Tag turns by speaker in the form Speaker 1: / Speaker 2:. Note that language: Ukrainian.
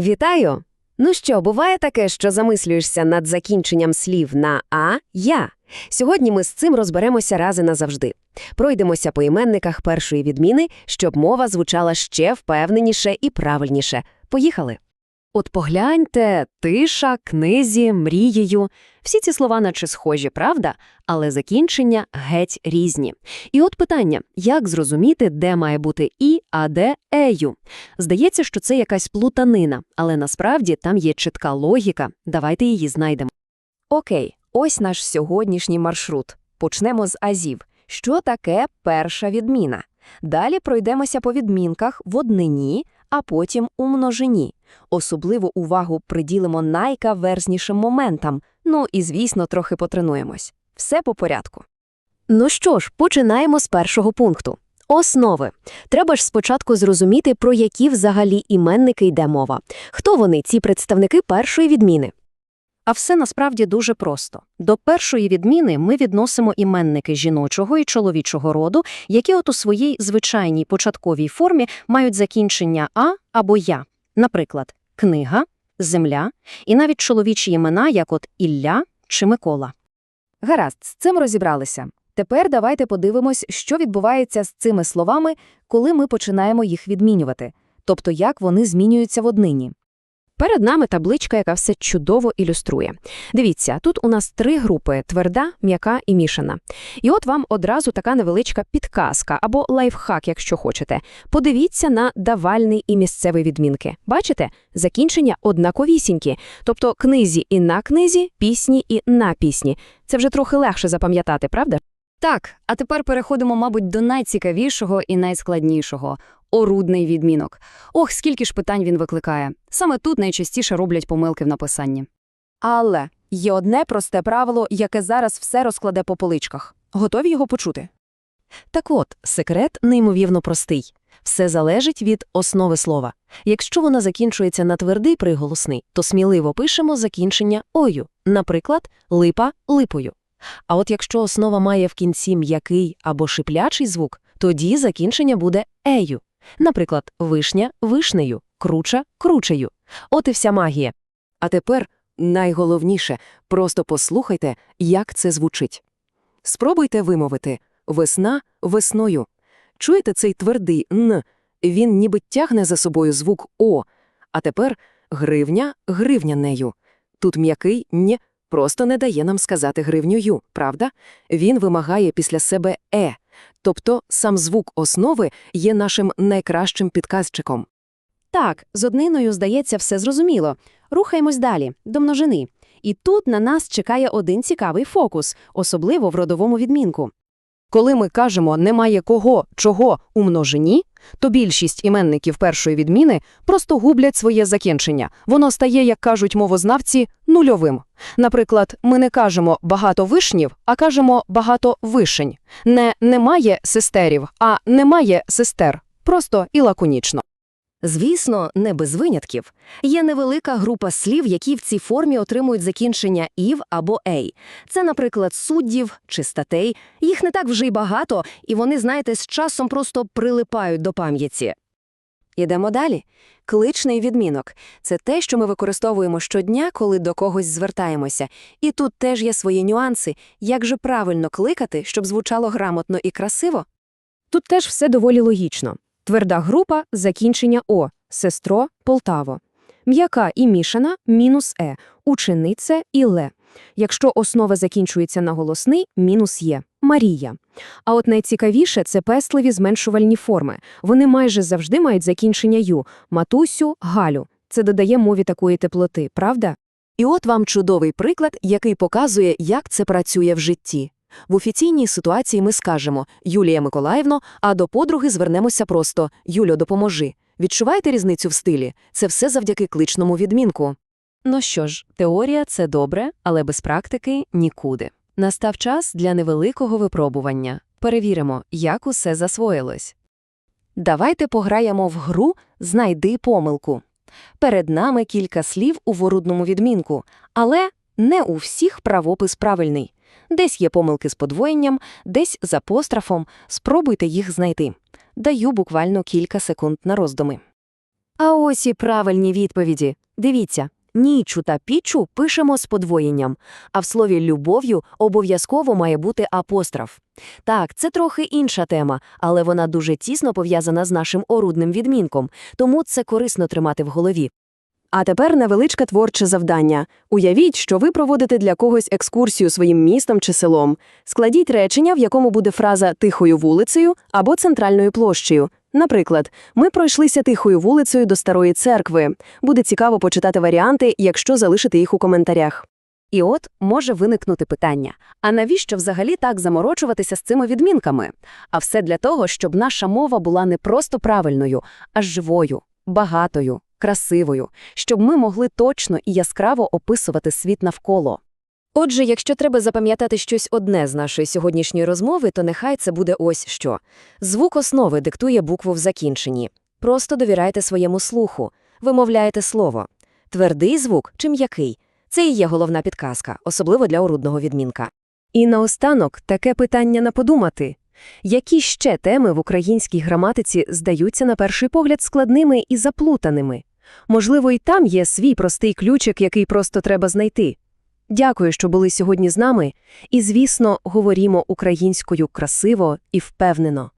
Speaker 1: Вітаю! Ну що, буває таке, що замислюєшся над закінченням слів на а я. Сьогодні ми з цим розберемося раз і назавжди. Пройдемося по іменниках першої відміни, щоб мова звучала ще впевненіше і правильніше. Поїхали. От погляньте, тиша, книзі, мрією. Всі ці слова наче схожі, правда? Але закінчення геть різні. І от питання, як зрозуміти, де має бути і, а де ею? Здається, що це якась плутанина, але насправді там є чітка логіка. Давайте її знайдемо.
Speaker 2: Окей, ось наш сьогоднішній маршрут. Почнемо з азів. Що таке перша відміна? Далі пройдемося по відмінках в однині, а потім у множині. Особливу увагу приділимо найкаверзнішим моментам, ну і, звісно, трохи потренуємось. Все по порядку.
Speaker 1: Ну що ж, починаємо з першого пункту. Основи. Треба ж спочатку зрозуміти, про які взагалі іменники йде мова. Хто вони, ці представники першої відміни?
Speaker 3: А все насправді дуже просто. До першої відміни ми відносимо іменники жіночого і чоловічого роду, які от у своїй звичайній початковій формі мають закінчення «а» або «я». Наприклад, книга, земля і навіть чоловічі імена, як от Ілля чи Микола.
Speaker 2: Гаразд, з цим розібралися. Тепер давайте подивимось, що відбувається з цими словами, коли ми починаємо їх відмінювати, тобто як вони змінюються в однині.
Speaker 1: Перед нами табличка, яка все чудово ілюструє. Дивіться, тут у нас три групи – тверда, м'яка і мішана. І от вам одразу така невеличка підказка або лайфхак, якщо хочете. Подивіться на давальний і місцевий відмінки. Бачите? Закінчення однаковісінькі. Тобто книзі і на книзі, пісні і на пісні. Це вже трохи легше запам'ятати, правда?
Speaker 4: Так, а тепер переходимо, мабуть, до найцікавішого і найскладнішого – орудний відмінок. Ох, скільки ж питань він викликає. Саме тут найчастіше роблять помилки в написанні.
Speaker 2: Але є одне просте правило, яке зараз все розкладе по поличках. Готові його почути?
Speaker 1: Так от, секрет неймовірно простий. Все залежить від основи слова. Якщо вона закінчується на твердий приголосний, то сміливо пишемо закінчення «ою», наприклад, липа – липою. А от якщо основа має в кінці м'який або шиплячий звук, тоді закінчення буде «ею». Наприклад, вишня – вишнею, круча – кручею. От і вся магія.
Speaker 5: А тепер найголовніше – просто послухайте, як це звучить. Спробуйте вимовити «весна» – «весною». Чуєте цей твердий «н»? Він ніби тягне за собою звук «о». А тепер «гривня» – «гривнянею». Тут м'який «ні» просто не дає нам сказати гривнюю, правда? Він вимагає після себе «е». Тобто сам звук основи є нашим найкращим підказчиком.
Speaker 1: Так, з одниною, здається, все зрозуміло. Рухаємось далі, до множини. І тут на нас чекає один цікавий фокус, особливо в родовому відмінку.
Speaker 3: Коли ми кажемо «немає кого, чого» у множині, то більшість іменників першої відміни просто гублять своє закінчення. Воно стає, як кажуть мовознавці, нульовим. Наприклад, ми не кажемо «багато вишнів», а кажемо «багато вишень». Не «немає сестерів», а «немає сестер». Просто і лаконічно.
Speaker 1: Звісно, не без винятків. Є невелика група слів, які в цій формі отримують закінчення «ів» або «ей». Це, наприклад, суддів чи статей. Їх не так вже й багато, і вони, знаєте, з часом просто прилипають до пам'яті. Ідемо далі. Кличний відмінок – це те, що ми використовуємо щодня, коли до когось звертаємося. І тут теж є свої нюанси. Як же правильно кликати, щоб звучало грамотно і красиво? Тут теж все доволі логічно. Тверда група – закінчення «о», сестро – Полтаво. М'яка і мішана – мінус «е», учениця і «ле». Якщо основа закінчується на голосний – мінус «є» – Марія. А от найцікавіше – це песливі зменшувальні форми. Вони майже завжди мають закінчення «ю» – матусю, Галю. Це додає мові такої теплоти, правда?
Speaker 5: І от вам чудовий приклад, який показує, як це працює в житті. В офіційній ситуації ми скажемо «Юлія Миколаївно», а до подруги звернемося просто «Юльо, допоможи». Відчуваєте різницю в стилі? Це все завдяки кличному відмінку.
Speaker 1: Ну що ж, теорія – це добре, але без практики – нікуди. Настав час для невеликого випробування. Перевіримо, як усе засвоїлось. Давайте пограємо в гру «Знайди помилку». Перед нами кілька слів у ворудному відмінку, але не у всіх правопис правильний. Десь є помилки з подвоєнням, десь з апострофом. Спробуйте їх знайти. Даю буквально кілька секунд на роздуми. А ось і правильні відповіді. Дивіться, нічу та пічу пишемо з подвоєнням, а в слові любов'ю обов'язково має бути апостроф. Так, це трохи інша тема, але вона дуже тісно пов'язана з нашим орудним відмінком, тому це корисно тримати в голові.
Speaker 5: А тепер невеличке творче завдання. Уявіть, що ви проводите для когось екскурсію своїм містом чи селом. Складіть речення, в якому буде фраза «тихою вулицею» або «центральною площею». Наприклад, ми пройшлися тихою вулицею до Старої церкви. Буде цікаво почитати варіанти, якщо залишити їх у коментарях.
Speaker 2: І от може виникнути питання: а навіщо взагалі так заморочуватися з цими відмінками? А все для того, щоб наша мова була не просто правильною, а живою, багатою, красивою, щоб ми могли точно і яскраво описувати світ навколо.
Speaker 1: Отже, якщо треба запам'ятати щось одне з нашої сьогоднішньої розмови, то нехай це буде ось що. Звук основи диктує букву в закінченні. Просто довіряйте своєму слуху, вимовляєте слово. Твердий звук чи м'який – це і є головна підказка, особливо для орудного відмінка.
Speaker 5: І наостанок таке питання на подумати. Які ще теми в українській граматиці здаються на перший погляд складними і заплутаними? Можливо, і там є свій простий ключик, який просто треба знайти. Дякую, що були сьогодні з нами, і, звісно, говорімо українською красиво і впевнено.